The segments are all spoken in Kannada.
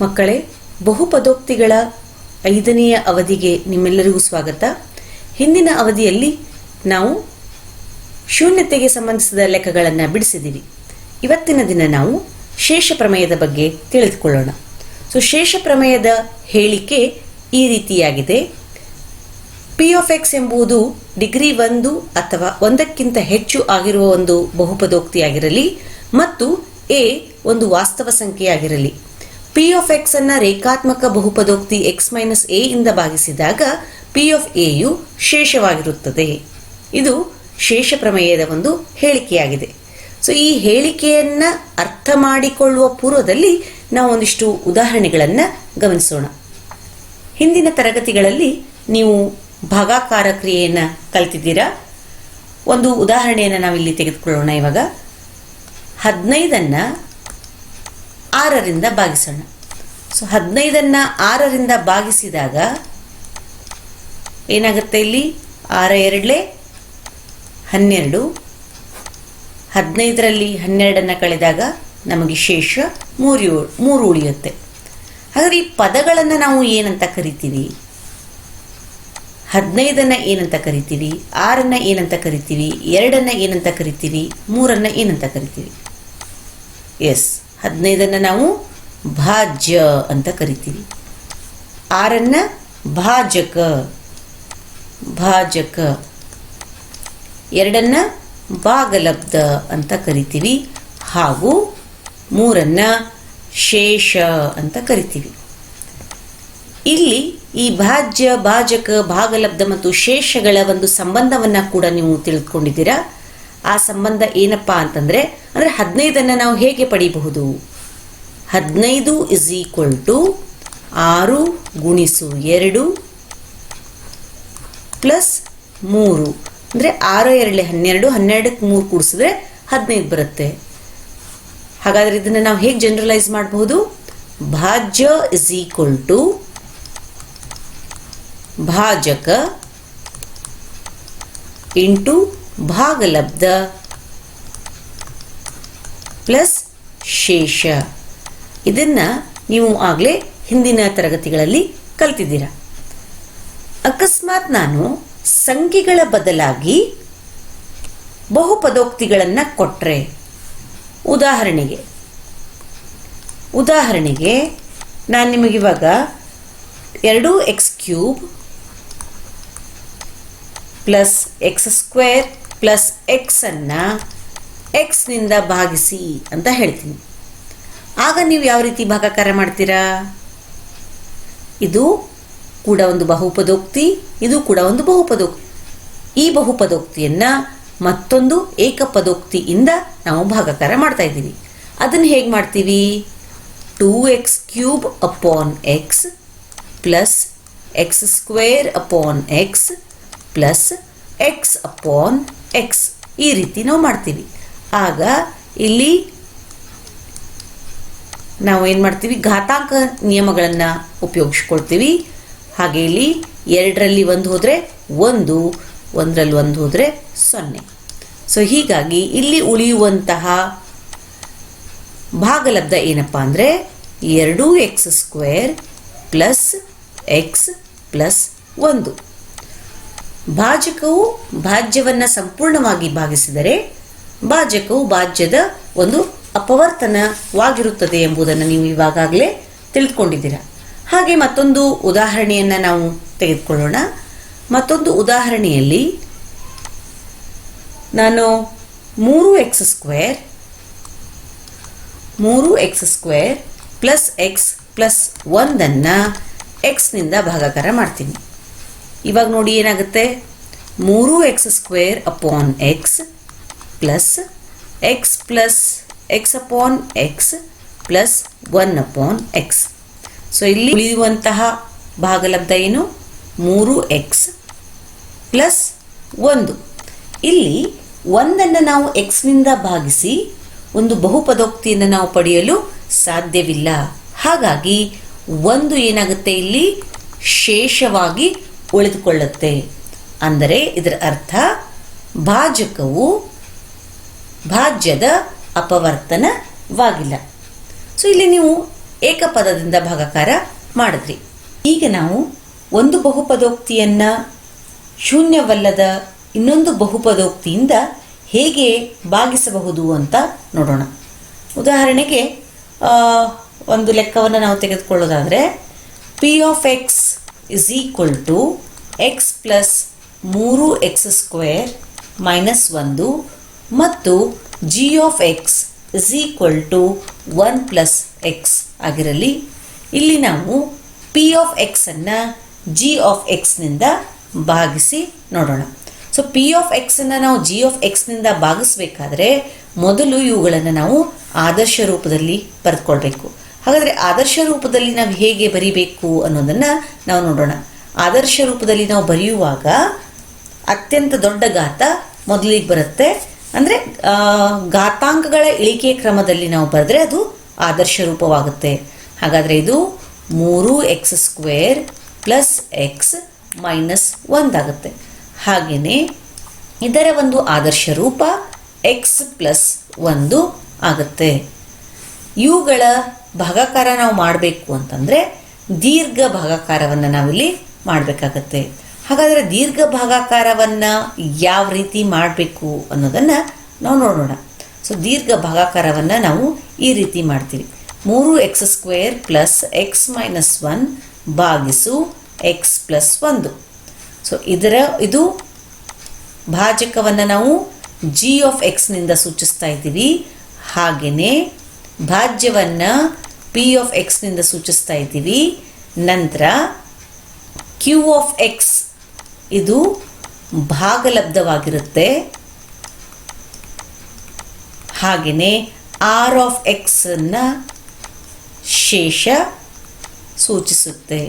ಮಕ್ಕಳೇ, ಬಹುಪದೋಕ್ತಿಗಳ ಐದನೆಯ ಅವಧಿಗೆ ನಿಮ್ಮೆಲ್ಲರಿಗೂ ಸ್ವಾಗತ. ಹಿಂದಿನ ಅವಧಿಯಲ್ಲಿ ನಾವು ಶೂನ್ಯತೆಗೆ ಸಂಬಂಧಿಸಿದ ಲೆಕ್ಕಗಳನ್ನು ಬಿಡಿಸಿದ್ದೀವಿ. ಇವತ್ತಿನ ದಿನ ನಾವು ಶೇಷ ಪ್ರಮೇಯದ ಬಗ್ಗೆ ತಿಳಿದುಕೊಳ್ಳೋಣ. ಸೊ, ಶೇಷ ಪ್ರಮೇಯದ ಹೇಳಿಕೆ ಈ ರೀತಿಯಾಗಿದೆ. ಪಿ ಆಫ್ ಎಕ್ಸ್ ಎಂಬುದು ಡಿಗ್ರಿ ಒಂದು ಅಥವಾ ಒಂದಕ್ಕಿಂತ ಹೆಚ್ಚು ಆಗಿರುವ ಒಂದು ಬಹುಪದೋಕ್ತಿಯಾಗಿರಲಿ ಮತ್ತು ಎ ಒಂದು ವಾಸ್ತವ ಸಂಖ್ಯೆಯಾಗಿರಲಿ. ಪಿ ಆಫ್ ಎಕ್ಸ್ ಅನ್ನ ರೇಖಾತ್ಮಕ ಬಹುಪದೋಕ್ತಿ ಎಕ್ಸ್ ಮೈನಸ್ ಎ ಇಂದ ಭಾಗಿಸಿದಾಗ ಪಿ ಆಫ್ ಎಯು ಶೇಷವಾಗಿರುತ್ತದೆ. ಇದು ಶೇಷ ಪ್ರಮೇಯದ ಒಂದು ಹೇಳಿಕೆಯಾಗಿದೆ. ಸೊ ಈ ಹೇಳಿಕೆಯನ್ನ ಅರ್ಥ ಮಾಡಿಕೊಳ್ಳುವ ಪೂರ್ವದಲ್ಲಿ ನಾವು ಒಂದಿಷ್ಟು ಉದಾಹರಣೆಗಳನ್ನು ಗಮನಿಸೋಣ. ಹಿಂದಿನ ತರಗತಿಗಳಲ್ಲಿ ನೀವು ಭಾಗಾಕಾರ ಕ್ರಿಯೆಯನ್ನು ಕಲ್ತಿದ್ದೀರಾ? ಒಂದು ಉದಾಹರಣೆಯನ್ನು ನಾವಿಲ್ಲಿ ತೆಗೆದುಕೊಳ್ಳೋಣ ಇವಾಗ. ಹದಿನೈದನ್ನು ಆರರಿಂದ ಭಾಗಿಸೋಣ. ಸೊ ಹದಿನೈದನ್ನು ಆರರಿಂದ ಭಾಗಿಸಿದಾಗ ಏನಾಗುತ್ತೆ ಇಲ್ಲಿ? ಆರ ಎರಡಲೆ ಹನ್ನೆರಡು. ಹದಿನೈದರಲ್ಲಿ ಹನ್ನೆರಡನ್ನು ಕಳೆದಾಗ ನಮಗೆ ಶೇಷ ಮೂರು ಮೂರು ಉಳಿಯುತ್ತೆ. ಹಾಗಾದ್ರೆ ಈ ಪದಗಳನ್ನು ನಾವು ಏನಂತ ಕರಿತೀವಿ? ಹದಿನೈದನ್ನು ಏನಂತ ಕರಿತೀವಿ? ಆರನ್ನು ಏನಂತ ಕರಿತೀವಿ? ಎರಡನ್ನು ಏನಂತ ಕರಿತೀವಿ? ಮೂರನ್ನು ಏನಂತ ಕರಿತೀವಿ? ಎಸ್ ಹದಿನೈದನ್ನ ನಾವು ಭಾಜ್ಯ ಅಂತ ಕರಿತೀವಿ. ಆರನ್ನ ಭಾಜಕ ಭಾಜಕ. ಎರಡನ್ನ ಭಾಗಲಬ್ಧ ಅಂತ ಕರಿತೀವಿ ಹಾಗೂ ಮೂರನ್ನ ಶೇಷ ಅಂತ ಕರಿತೀವಿ. ಇಲ್ಲಿ ಈ ಭಾಜ್ಯ, ಭಾಜಕ, ಭಾಗಲಬ್ಧ ಮತ್ತು ಶೇಷಗಳ ಒಂದು ಸಂಬಂಧವನ್ನ ಕೂಡ ನೀವು ತಿಳಿದುಕೊಂಡಿದ್ದೀರಾ ಆ ಸಂಬಂಧ ಏನಪ್ಪಾ ಅಂತಂದ್ರೆ, ಅಂದ್ರೆ ಹದಿನೈದನ್ನ ನಾವು ಹೇಗೆ ಪಡಿಬಹುದು? ಹದಿನೈದು ಇಸ್ ಈಕ್ವಲ್ ಟು ಆರು ಗುಣಿಸು ಎರಡು ಪ್ಲಸ್ ಮೂರು. ಅಂದರೆ ಆರು, ಎರಡು, ಹನ್ನೆರಡು, ಹನ್ನೆರಡಕ್ಕೆ ಮೂರು ಕೂಡಿಸಿದ್ರೆ ಹದಿನೈದು ಬರುತ್ತೆ. ಹಾಗಾದ್ರೆ ಇದನ್ನು ನಾವು ಹೇಗೆ ಜನರಲೈಸ್ ಮಾಡಬಹುದು? ಭಾಜ್ಯ ಇಸ್ ಈಕ್ವಲ್ ಟು ಭಾಜಕ ಇಂಟು ಭಾಗಲಬ್ಧ ಪ್ಲಸ್ ಶೇಷ. ಇದನ್ನ ನೀವು ಆಗಲೇ ಹಿಂದಿನ ತರಗತಿಗಳಲ್ಲಿ ಕಲ್ತಿದ್ದೀರ. ಅಕಸ್ಮಾತ್ ನಾನು ಸಂಖ್ಯೆಗಳ ಬದಲಾಗಿ ಬಹುಪದೋಕ್ತಿಗಳನ್ನು ಕೊಟ್ಟರೆ ಉದಾಹರಣೆಗೆ ಉದಾಹರಣೆಗೆ ನಾನು ನಿಮಗಿವಾಗ ಎರಡು X cube plus X square plus ಎಕ್ಸನ್ನು ಎಕ್ಸ್ನಿಂದ ಭಾಗಿಸಿ ಅಂತ ಹೇಳ್ತೀನಿ. ಆಗ ನೀವು ಯಾವ ರೀತಿ ಭಾಗಾಕಾರ ಮಾಡ್ತೀರಾ? ಇದು ಕೂಡ ಒಂದು ಬಹುಪದೋಕ್ತಿ, ಇದು ಕೂಡ ಒಂದು ಬಹುಪದೋಕ್ತಿ. ಈ ಬಹುಪದೋಕ್ತಿಯನ್ನು ಮತ್ತೊಂದು ಏಕಪದೋಕ್ತಿಯಿಂದ ನಾವು ಭಾಗಾಕಾರ ಮಾಡ್ತಾ ಇದ್ದೀವಿ. ಅದನ್ನು ಹೇಗೆ ಮಾಡ್ತೀವಿ? Two X cube upon X plus X square upon X plus X upon X ಈ ರೀತಿ ನಾವು ಮಾಡ್ತೀವಿ. ಆಗ ಇಲ್ಲಿ ನಾವು ಏನು ಮಾಡ್ತೀವಿ? ಘಾತಾಂಕ ನಿಯಮಗಳನ್ನು ಉಪಯೋಗಿಸ್ಕೊಳ್ತೀವಿ. ಹಾಗೆ ಇಲ್ಲಿ ಎರಡರಲ್ಲಿ ಒಂದು ಹೋದರೆ ಒಂದು, ಒಂದರಲ್ಲಿ ಒಂದು ಹೋದರೆ ಸೊನ್ನೆ. ಸೊ ಹೀಗಾಗಿ ಇಲ್ಲಿ ಉಳಿಯುವಂತಹ ಭಾಗಲಬ್ಧ ಏನಪ್ಪ ಅಂದರೆ ಎರಡು X square plus X plus ಒಂದು. ಭಾಜಕವು ಭಾಜ್ಯವನ್ನು ಸಂಪೂರ್ಣವಾಗಿ ಭಾಗಿಸಿದರೆ ಭಾಜಕವು ಭಾಜ್ಯದ ಒಂದು ಅಪವರ್ತನವಾಗಿರುತ್ತದೆ ಎಂಬುದನ್ನು ನೀವು ಇವಾಗಲೇ ತಿಳಿದುಕೊಂಡಿದ್ದೀರಾ. ಹಾಗೆ ಮತ್ತೊಂದು ಉದಾಹರಣೆಯನ್ನು ನಾವು ತೆಗೆದುಕೊಳ್ಳೋಣ. ಮತ್ತೊಂದು ಉದಾಹರಣೆಯಲ್ಲಿ ನಾನು ಮೂರು ಎಕ್ಸ್ ಸ್ಕ್ವೇರ್ ಮೂರು X square plus X plus ಒಂದನ್ನು ಎಕ್ಸ್ನಿಂದ ಭಾಗಾಕಾರ ಮಾಡ್ತೀನಿ. ಇವಾಗ ನೋಡಿ ಏನಾಗುತ್ತೆ? ಮೂರು X square upon X plus X plus X upon X plus one upon X so ಇಲ್ಲಿ ಉಳಿಯುವಂತಹ ಭಾಗಲಬ್ಧ ಏನು? ಮೂರು ಎಕ್ಸ್ ಪ್ಲಸ್ ಒಂದು. ಇಲ್ಲಿ ಒಂದನ್ನು ನಾವು ಎಕ್ಸ್ನಿಂದ ಭಾಗಿಸಿ ಒಂದು ಬಹುಪದೋಕ್ತಿಯನ್ನು ನಾವು ಪಡೆಯಲು ಸಾಧ್ಯವಿಲ್ಲ. ಹಾಗಾಗಿ ಒಂದು ಏನಾಗುತ್ತೆ ಇಲ್ಲಿ? ಶೇಷವಾಗಿ ಉಳಿದುಕೊಳ್ಳುತ್ತೆ. ಅಂದರೆ ಇದರ ಅರ್ಥ ಭಾಜಕವು ಭಾಜ್ಯದ ಅಪವರ್ತನವಾಗಿಲ್ಲ. ಸೊ ಇಲ್ಲಿ ನೀವು ಏಕಪದದಿಂದ ಭಾಗಕಾರ ಮಾಡಿದ್ರಿ. ಈಗ ನಾವು ಒಂದು ಬಹುಪದೋಕ್ತಿಯನ್ನು ಶೂನ್ಯವಲ್ಲದ ಇನ್ನೊಂದು ಬಹುಪದೋಕ್ತಿಯಿಂದ ಹೇಗೆ ಭಾಗಿಸಬಹುದು ಅಂತ ನೋಡೋಣ. ಉದಾಹರಣೆಗೆ ಒಂದು ಲೆಕ್ಕವನ್ನು ನಾವು ತೆಗೆದುಕೊಳ್ಳೋದಾದರೆ P of X is equal to X plus ಮೂರು ಎಕ್ಸ್ ಸ್ಕ್ವೇರ್ ಮೈನಸ್ ಒಂದು ಮತ್ತು G of X is equal to one plus X ಆಗಿರಲಿ. ಇಲ್ಲಿ ನಾವು ಪಿ ಆಫ್ ಎಕ್ಸನ್ನು ಜಿ ಆಫ್ ಎಕ್ಸ್ನಿಂದ ಭಾಗಿಸಿ ನೋಡೋಣ. ಸೊ ಪಿ ಆಫ್ ಎಕ್ಸನ್ನು ನಾವು ಜಿ ಆಫ್ ಎಕ್ಸ್ನಿಂದ ಭಾಗಿಸ್ಬೇಕಾದ್ರೆ ಮೊದಲು ಇವುಗಳನ್ನು ನಾವು ಆದರ್ಶ ರೂಪದಲ್ಲಿ ಬರೆದುಕೊಳ್ಬೇಕು. ಹಾಗಾದರೆ ಆದರ್ಶ ರೂಪದಲ್ಲಿ ನಾವು ಹೇಗೆ ಬರಿಬೇಕು ಅನ್ನೋದನ್ನು ನಾವು ನೋಡೋಣ. ಆದರ್ಶ ರೂಪದಲ್ಲಿ ನಾವು ಬರೆಯುವಾಗ ಅತ್ಯಂತ ದೊಡ್ಡ ಗಾತ ಮೊದಲಿಗೆ ಬರುತ್ತೆ. ಅಂದರೆ ಘಾತಾಂಕಗಳ ಇಳಿಕೆ ಕ್ರಮದಲ್ಲಿ ನಾವು ಬರೆದ್ರೆ ಅದು ಆದರ್ಶ ರೂಪವಾಗುತ್ತೆ. ಹಾಗಾದರೆ ಇದು ಮೂರು X square plus X minus ಒಂದಾಗುತ್ತೆ ಹಾಗೆಯೇ ಇದರ ಒಂದು ಆದರ್ಶ ರೂಪ ಎಕ್ಸ್ ಪ್ಲಸ್ ಒಂದು ಆಗುತ್ತೆ. ಇವುಗಳ ಭಾಗಾಕಾರ ನಾವು ಮಾಡಬೇಕು ಅಂತಂದರೆ ದೀರ್ಘ ಭಾಗಾಕಾರವನ್ನು ನಾವಿಲ್ಲಿ ಮಾಡಬೇಕಾಗತ್ತೆ. ಹಾಗಾದರೆ ದೀರ್ಘ ಭಾಗಾಕಾರವನ್ನು ಯಾವ ರೀತಿ ಮಾಡಬೇಕು ಅನ್ನೋದನ್ನು ನಾವು ನೋಡೋಣ. ಸೊ ದೀರ್ಘ ಭಾಗಾಕಾರವನ್ನು ನಾವು ಈ ರೀತಿ ಮಾಡ್ತೀವಿ. ಮೂರು X square plus X minus one ಭಾಗಿಸು ಎಕ್ಸ್ ಪ್ಲಸ್ ಒಂದು. ಸೊ ಇದರ, ಇದು ಭಾಜಕವನ್ನು ನಾವು ಜಿ ಆಫ್ ಎಕ್ಸ್ನಿಂದ ಸೂಚಿಸ್ತಾ ಇದ್ದೀವಿ. ಹಾಗೆಯೇ ಭಾಜ್ಯವನ್ನು ಪಿ ಆಫ್ ಎಕ್ಸ್ನಿಂದ ಸೂಚಿಸ್ತಾ ಇದ್ದೀವಿ. ನಂತರ ಕ್ಯೂ ಆಫ್ ಎಕ್ಸ್ ಇದು ಭಾಗಲಬ್ಧವಾಗಿರುತ್ತೆ. ಹಾಗೆಯೇ ಆರ್ ಆಫ್ ಎಕ್ಸನ್ನು ಶೇಷ ಸೂಚಿಸುತ್ತೆ.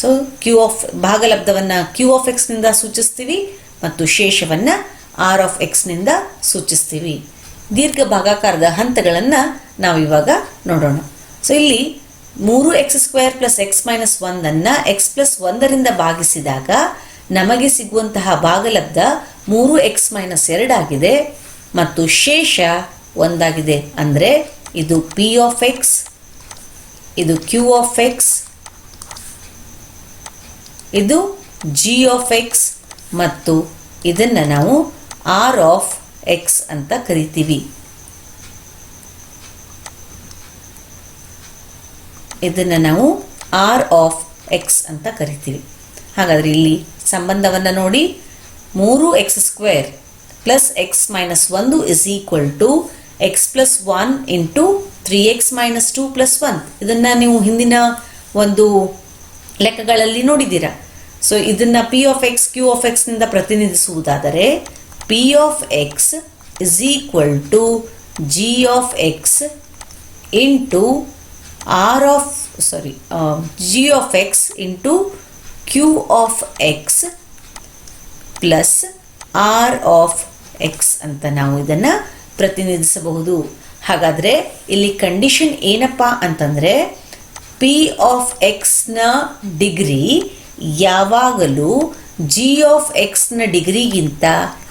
ಸೊ ಕ್ಯೂ ಆಫ್ ಭಾಗಲಬ್ಧವನ್ನು ಕ್ಯೂ ಆಫ್ ಎಕ್ಸ್ನಿಂದ ಸೂಚಿಸ್ತೀವಿ ಮತ್ತು ಶೇಷವನ್ನು ಆರ್ ಆಫ್ ಎಕ್ಸ್ನಿಂದ ಸೂಚಿಸ್ತೀವಿ. ದೀರ್ಘ ಭಾಗಾಕಾರದ ಹಂತಗಳನ್ನು ನಾವು ಇವಾಗ ನೋಡೋಣ. ಸೊ ಇಲ್ಲಿ ಮೂರು X square plus X minus ಒಂದನ್ನು ಎಕ್ಸ್ ಪ್ಲಸ್ ಒಂದರಿಂದ ಭಾಗಿಸಿದಾಗ ನಮಗೆ ಸಿಗುವಂತಹ ಭಾಗಲಬ್ಧ ಮೂರು ಎಕ್ಸ್ ಮೈನಸ್ ಎರಡಾಗಿದೆ ಮತ್ತು ಶೇಷ ಒಂದಾಗಿದೆ ಅಂದರೆ ಇದು ಪಿ ಆಫ್ ಎಕ್ಸ್ ಇದು ಕ್ಯೂ ಆಫ್ ಎಕ್ಸ್ ಇದು ಜಿ ಆಫ್ ಎಕ್ಸ್ ಮತ್ತು ಇದನ್ನು ನಾವು ಆರ್ ಆಫ್ ಎಕ್ಸ್ ಅಂತ ಕರಿತೀವಿ. ಇದನ್ನು ನಾವು ಆರ್ ಆಫ್ ಎಕ್ಸ್ ಅಂತ ಕರಿತೀವಿ. ಹಾಗಾದರೆ ಇಲ್ಲಿ ಸಂಬಂಧವನ್ನು ನೋಡಿ. ಮೂರು X square plus X minus ಒಂದು is equal to X plus one into three X minus two plus one ಇದನ್ನು ನೀವು ಹಿಂದಿನ ಒಂದು ಲೆಕ್ಕಗಳಲ್ಲಿ ನೋಡಿದ್ದೀರಾ. ಸೊ ಇದನ್ನು P of X Q of ಎಕ್ಸ್ನಿಂದ ಪ್ರತಿನಿಧಿಸುವುದಾದರೆ P of X equal to to G of X into R of sorry G of X into Q of X plus R of X ಅಂತ ನಾವು ಇದನ್ನು ಪ್ರತಿನಿಧಿಸಬಹುದು. ಹಾಗಾದರೆ ಇಲ್ಲಿ ಕಂಡೀಷನ್ ಏನಪ್ಪ ಅಂತಂದರೆ ಪಿ ಆಫ್ ಎಕ್ಸ್ನ ಡಿಗ್ರಿ ಯಾವಾಗಲೂ ಜಿ ಆಫ್ ಎಕ್ಸ್ನ ಡಿಗ್ರಿಗಿಂತ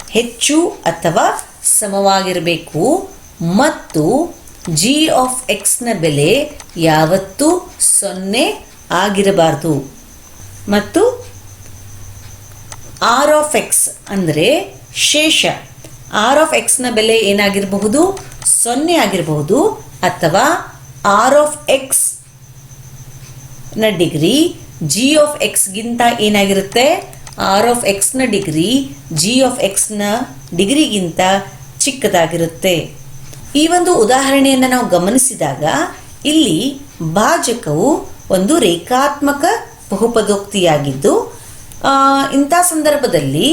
ಹೆಚ್ಚು ಅಥವಾ ಸಮವಾಗಿರಬೇಕು. ಮತ್ತು ಜಿ ಆಫ್ ಎಕ್ಸ್ನ ಬೆಲೆ ಯಾವತ್ತೂ ಸೊನ್ನೆ ಆಗಿರಬಾರ್ದು. ಮತ್ತು ಆರ್ ಆಫ್ ಎಕ್ಸ್ ಅಂದರೆ ಶೇಷ. ಆರ್ ಆಫ್ ಎಕ್ಸ್ನ ಬೆಲೆ ಏನಾಗಿರಬಹುದು? ಸೊನ್ನೆ ಆಗಿರಬಹುದು. ಅಥವಾ ಆರ್ ಆಫ್ ಎಕ್ಸ್ನ ಡಿಗ್ರಿ ಜಿ ಆಫ್ ಎಕ್ಸ್ಗಿಂತ ಏನಾಗಿರುತ್ತೆ? ಆರ್ ಆಫ್ ಎಕ್ಸ್ನ ಡಿಗ್ರಿ ಜಿ ಆಫ್ ಎಕ್ಸ್ನ ಡಿಗ್ರಿಗಿಂತ ಚಿಕ್ಕದಾಗಿರುತ್ತೆ. ಈ ಒಂದು ಉದಾಹರಣೆಯನ್ನು ನಾವು ಗಮನಿಸಿದಾಗ, ಇಲ್ಲಿ ಭಾಜಕವು ಒಂದು ರೇಖಾತ್ಮಕ ಬಹುಪದೋಕ್ತಿಯಾಗಿದ್ದು ಇಂಥ ಸಂದರ್ಭದಲ್ಲಿ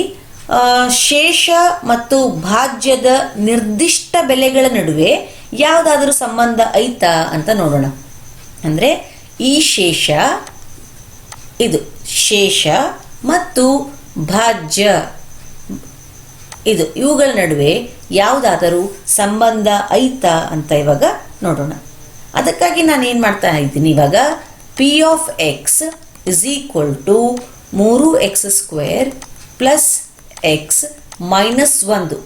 ಶೇಷ ಮತ್ತು ಭಾಜ್ಯದ ನಿರ್ದಿಷ್ಟ ಬೆಲೆಗಳ ನಡುವೆ ಯಾವುದಾದರೂ ಸಂಬಂಧ ಐತಾ ಅಂತ ನೋಡೋಣ. ಅಂದರೆ ಈ ಶೇಷ, ಇದು ಶೇಷ ಮತ್ತು ಭಾಜ್ಯ. ಇದು ಇವುಗಳ ನಡುವೆ ಯಾವುದಾದರೂ ಸಂಬಂಧ ಐತಾ ಅಂತ ಇವಾಗ ನೋಡೋಣ. ಅದಕ್ಕಾಗಿ ನಾನು ಏನು ಮಾಡ್ತಾ ಇದ್ದೀನಿ ಇವಾಗ P of X is equal to ಮೂರು X square plus X minus ಒಂದು.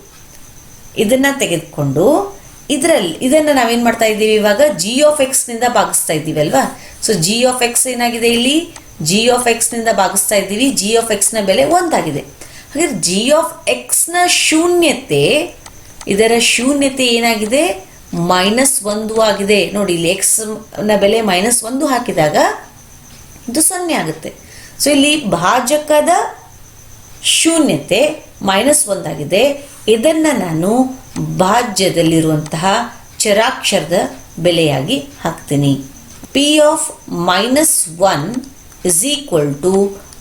ಇದನ್ನು ತೆಗೆದುಕೊಂಡು ಇದರಲ್ಲಿ, ಇದನ್ನು ನಾವೇನು ಮಾಡ್ತಾ ಇದ್ದೀವಿ ಇವಾಗ ಜಿ ಆಫ್ ಎಕ್ಸ್ನಿಂದ ಭಾಗಿಸ್ತಾ ಇದ್ದೀವಿ ಅಲ್ವಾ? ಸೊ ಜಿ ಆಫ್ ಎಕ್ಸ್ ಏನಾಗಿದೆ ಇಲ್ಲಿ? ಜಿ ಆಫ್ ಎಕ್ಸ್ನಿಂದ ಭಾಗಿಸ್ತಾ ಇದ್ದೀವಿ. ಜಿ ಆಫ್ ಎಕ್ಸ್ನ ಬೆಲೆ ಒಂದಾಗಿದೆ. ಹಾಗಾದ್ರೆ ಜಿ ಆಫ್ ಎಕ್ಸ್ನ ಶೂನ್ಯತೆ, ಇದರ ಶೂನ್ಯತೆ ಏನಾಗಿದೆ? ಮೈನಸ್ ಒಂದು ಆಗಿದೆ. ನೋಡಿ, ಇಲ್ಲಿ ಎಕ್ಸ್ನ ಬೆಲೆ ಮೈನಸ್ ಒಂದು ಹಾಕಿದಾಗ ಇದು ಸೊನ್ನೆ ಆಗುತ್ತೆ. ಸೊ ಇಲ್ಲಿ ಭಾಜಕದ ಶೂನ್ಯತೆ ಮೈನಸ್ ಒಂದಾಗಿದೆ ಇದನ್ನು ನಾನು ಭಾಜ್ಯದಲ್ಲಿರುವಂತಹ ಚರಾಕ್ಷರದ ಬೆಲೆಯಾಗಿ ಹಾಕ್ತೀನಿ. P of minus one is equal to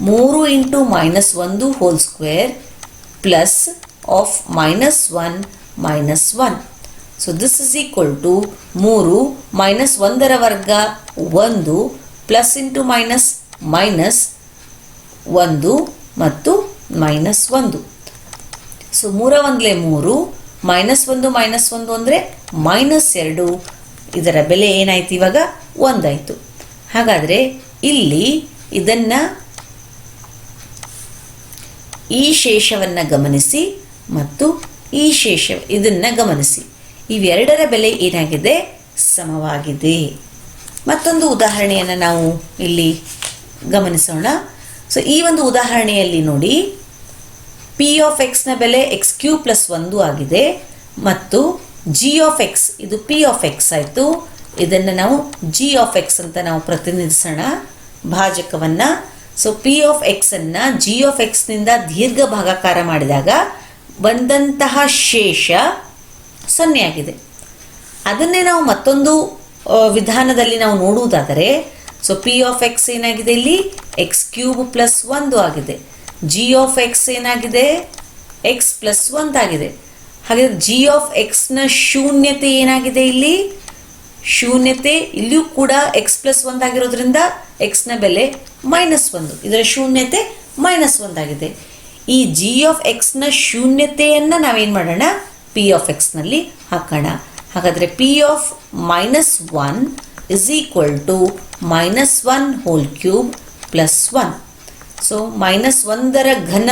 ಮೂರು ಇಂಟು ಮೈನಸ್ ಒಂದು whole square plus of minus one minus one so this is equal to ಮೂರು ಮೈನಸ್ ಒಂದರ ವರ್ಗ ಒಂದು ಪ್ಲಸ್ ಇಂಟು ಮೈನಸ್ ಮೈನಸ್ ಒಂದು ಮತ್ತು ಮೈನಸ್ ಒಂದು. ಸೊ ಮೂರ ಒಂದಲೇ ಮೂರು ಮೈನಸ್ ಒಂದು ಮೈನಸ್ ಒಂದು ಅಂದರೆ ಮೈನಸ್ ಎರಡು. ಇದರ ಬೆಲೆ ಏನಾಯ್ತು ಇವಾಗ ಒಂದಾಯಿತು. ಹಾಗಾದರೆ ಇಲ್ಲಿ ಇದನ್ನು ಈ ಶೇಷವನ್ನು ಗಮನಿಸಿ ಮತ್ತು ಈ ಶೇಷ ಇದನ್ನು ಗಮನಿಸಿ. ಇವೆರಡರ ಬೆಲೆ ಏನಾಗಿದೆ? ಸಮವಾಗಿದೆ. ಮತ್ತೊಂದು ಉದಾಹರಣೆಯನ್ನು ನಾವು ಇಲ್ಲಿ ಗಮನಿಸೋಣ. ಸೊ ಈ ಒಂದು ಉದಾಹರಣೆಯಲ್ಲಿ ನೋಡಿ ಪಿ ಆಫ್ ಎಕ್ಸ್ನ ಬೆಲೆ ಎಕ್ಸ್ ಕ್ಯೂ ಪ್ಲಸ್ ಒಂದು ಆಗಿದೆ ಮತ್ತು ಜಿ ಆಫ್ ಎಕ್ಸ್ ಇದು ಪಿ ಆಫ್ ಎಕ್ಸ್ ಆಯಿತು. ಇದನ್ನು ನಾವು ಜಿ ಆಫ್ ಎಕ್ಸ್ ಅಂತ ನಾವು ಪ್ರತಿನಿಧಿಸೋಣ. ಭಾಜಕವನ್ನು. ಸೊ ಪಿ ಆಫ್ ಎಕ್ಸನ್ನು ಜಿ ಆಫ್ ಎಕ್ಸ್ನಿಂದ ದೀರ್ಘ ಭಾಗಾಕಾರ ಮಾಡಿದಾಗ ಬಂದಂತಹ ಶೇಷ ಸೊನ್ನೆಯಾಗಿದೆ ಅದನ್ನೇ ನಾವು ಮತ್ತೊಂದು ವಿಧಾನದಲ್ಲಿ ನಾವು ನೋಡುವುದಾದರೆ ಸೊ ಪಿ ಆಫ್ ಎಕ್ಸ್ ಏನಾಗಿದೆ ಇಲ್ಲಿ? ಎಕ್ಸ್ ಕ್ಯೂಬ್ ಪ್ಲಸ್ ಒಂದು ಆಗಿದೆ. ಜಿ ಆಫ್ ಎಕ್ಸ್ ಏನಾಗಿದೆ? ಎಕ್ಸ್ ಪ್ಲಸ್ ಒಂದಾಗಿದೆ ಹಾಗಾದ್ರೆ ಜಿ ಆಫ್ ಎಕ್ಸ್ನ ಶೂನ್ಯತೆ ಏನಾಗಿದೆ ಇಲ್ಲಿ? ಶೂನ್ಯತೆ ಇಲ್ಲಿಯೂ ಕೂಡ ಎಕ್ಸ್ ಪ್ಲಸ್ ಒಂದಾಗಿರೋದ್ರಿಂದ ಎಕ್ಸ್ನ ಬೆಲೆ ಮೈನಸ್ ಒಂದು. ಇದರ ಶೂನ್ಯತೆ ಮೈನಸ್ ಒಂದಾಗಿದೆ ಈ ಜಿ ಆಫ್ ಎಕ್ಸ್ನ ಶೂನ್ಯತೆಯನ್ನು ನಾವೇನು ಮಾಡೋಣ? ಪಿ ಆಫ್ ಎಕ್ಸ್ನಲ್ಲಿ ಹಾಕೋಣ. ಹಾಗಾದರೆ P of minus one is equal to minus one whole cube plus one so minus ಒಂದರ ಘನ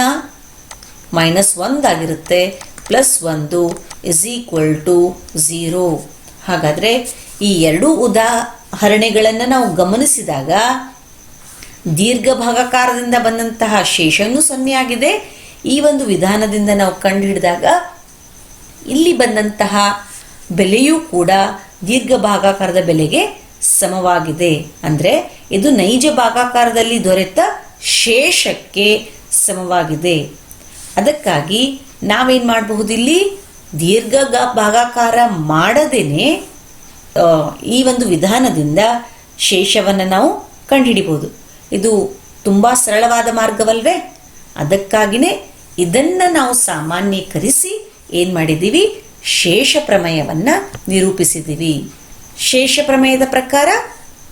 ಮೈನಸ್ ಒಂದಾಗಿರುತ್ತೆ ಪ್ಲಸ್ ಒಂದು ಇಸ್ ಈಕ್ವಲ್ ಟು ಝೀರೋ ಹಾಗಾದರೆ ಈ ಎರಡೂ ಉದಾಹರಣೆಗಳನ್ನು ನಾವು ಗಮನಿಸಿದಾಗ ದೀರ್ಘ ಭಾಗಾಕಾರದಿಂದ ಬಂದಂತಹ ಶೇಷನೂ ಸೊನ್ನೆ ಆಗಿದೆ. ಈ ಒಂದು ವಿಧಾನದಿಂದ ನಾವು ಕಂಡುಹಿಡಿದಾಗ ಇಲ್ಲಿ ಬಂದಂತಹ ಬೆಲೆಯೂ ಕೂಡ ದೀರ್ಘ ಭಾಗಾಕಾರದ ಬೆಲೆಗೆ ಸಮವಾಗಿದೆ. ಅಂದರೆ ಇದು ನೈಜ ಭಾಗಾಕಾರದಲ್ಲಿ ದೊರೆತ ಶೇಷಕ್ಕೆ ಸಮವಾಗಿದೆ. ಅದಕ್ಕಾಗಿ ನಾವೇನು ಮಾಡಬಹುದು ಇಲ್ಲಿ ದೀರ್ಘ ಭಾಗಾಕಾರ ಮಾಡದೇನೆ ಈ ಒಂದು ವಿಧಾನದಿಂದ ಶೇಷವನ್ನು ನಾವು ಕಂಡುಹಿಡಿಬೋದು ಇದು ತುಂಬ ಸರಳವಾದ ಮಾರ್ಗವಲ್ವೇ? ಅದಕ್ಕಾಗಿಯೇ ಇದನ್ನು ನಾವು ಸಾಮಾನ್ಯೀಕರಿಸಿ ಏನು ಮಾಡಿದ್ದೀವಿ? ಶೇಷ ಪ್ರಮೇಯವನ್ನು ನಿರೂಪಿಸಿದ್ದೀವಿ. ಶೇಷ ಪ್ರಮೇಯದ ಪ್ರಕಾರ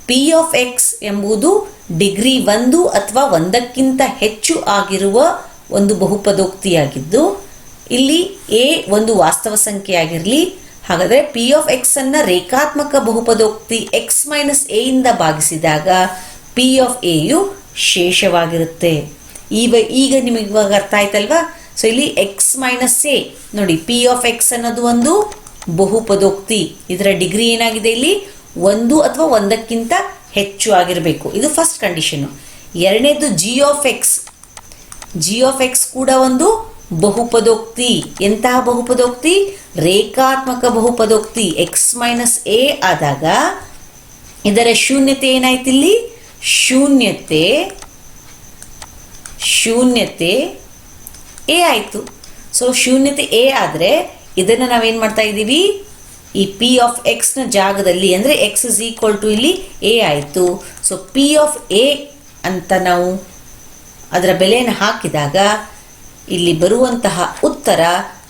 ಪಿ ಆಫ್ ಎಕ್ಸ್ ಎಂಬುದು ಡಿಗ್ರಿ ಒಂದು ಅಥವಾ ಒಂದಕ್ಕಿಂತ ಹೆಚ್ಚು ಆಗಿರುವ ಒಂದು ಬಹುಪದೋಕ್ತಿಯಾಗಿದ್ದು ಇಲ್ಲಿ ಎ ಒಂದು ವಾಸ್ತವ ಸಂಖ್ಯೆಯಾಗಿರಲಿ, ಹಾಗಾದರೆ ಪಿ ಆಫ್ ಎಕ್ಸ್ ಅನ್ನ ರೇಖಾತ್ಮಕ ಬಹುಪದೋಕ್ತಿ ಎಕ್ಸ್ ಮೈನಸ್ ಎ ಇಂದ ಭಾಗಿಸಿದಾಗ ಪಿ ಆಫ್ ಎಯು ಶೇಷವಾಗಿರುತ್ತೆ. ಈಗ ಈಗ ನಿಮಗೆ ಇವಾಗ ಅರ್ಥ ಆಯ್ತಲ್ವಾ? ಸೊ ಇಲ್ಲಿ ಎಕ್ಸ್ ಮೈನಸ್ ಎ ನೋಡಿ ಪಿ ಆಫ್ ಎಕ್ಸ್ ಅನ್ನೋದು ಒಂದು ಬಹುಪದೋಕ್ತಿ. ಇದರ ಡಿಗ್ರಿ ಏನಾಗಿದೆ ಇಲ್ಲಿ? ಒಂದು ಅಥವಾ ಒಂದಕ್ಕಿಂತ ಹೆಚ್ಚು ಆಗಿರಬೇಕು. ಇದು ಫಸ್ಟ್ ಕಂಡೀಷನು ಎರಡನೇದು G of X G of X ಕೂಡ ಒಂದು ಬಹುಪದೋಕ್ತಿ. ಎಂತಹ ಬಹುಪದೋಕ್ತಿ? ರೇಖಾತ್ಮಕ ಬಹುಪದೋಕ್ತಿ. ಎಕ್ಸ್ ಮೈನಸ್ ಎ ಆದಾಗ ಇದರ ಶೂನ್ಯತೆ ಏನಾಯ್ತು ಇಲ್ಲಿ? ಶೂನ್ಯತೆ ಶೂನ್ಯತೆ ಎ ಆಯಿತು. ಸೊ ಶೂನ್ಯತೆ ಎ ಆದರೆ ಇದನ್ನು ನಾವೇನು ಮಾಡ್ತಾ ಇದ್ದೀವಿ? ಈ ಪಿ ಆಫ್ ಎಕ್ಸ್ನ ಜಾಗದಲ್ಲಿ ಅಂದರೆ ಎಕ್ಸ್ ಇಸ್ ಈಕ್ವಲ್ ಟು ಇಲ್ಲಿ ಎ ಆಯಿತು. ಸೊ ಪಿ ಆಫ್ ಎ ಅಂತ ನಾವು ಅದರ ಬೆಲೆಯನ್ನು ಹಾಕಿದಾಗ ಇಲ್ಲಿ ಬರುವಂತಹ ಉತ್ತರ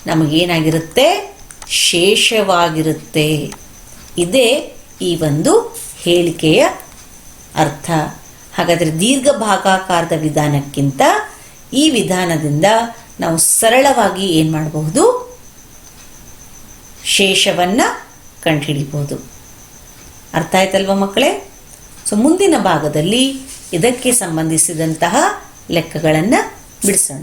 ನಮಗೇನಾಗಿರುತ್ತೆ? ಶೇಷವಾಗಿರುತ್ತೆ. ಇದೇ ಈ ಒಂದು ಹೇಳಿಕೆಯ ಅರ್ಥ. ಹಾಗಾದರೆ ದೀರ್ಘ ಭಾಗಾಕಾರದ ವಿಧಾನಕ್ಕಿಂತ ಈ ವಿಧಾನದಿಂದ ನಾವು ಸರಳವಾಗಿ ಏನು ಮಾಡಬಹುದು? ಶೇಷವನ್ನು ಕಂಡುಹಿಡಿಬಹುದು. ಅರ್ಥ ಆಯ್ತಲ್ವ ಮಕ್ಕಳೇ? ಸೊ ಮುಂದಿನ ಭಾಗದಲ್ಲಿ ಇದಕ್ಕೆ ಸಂಬಂಧಿಸಿದಂತಹ ಲೆಕ್ಕಗಳನ್ನು ಬಿಡಿಸೋಣ.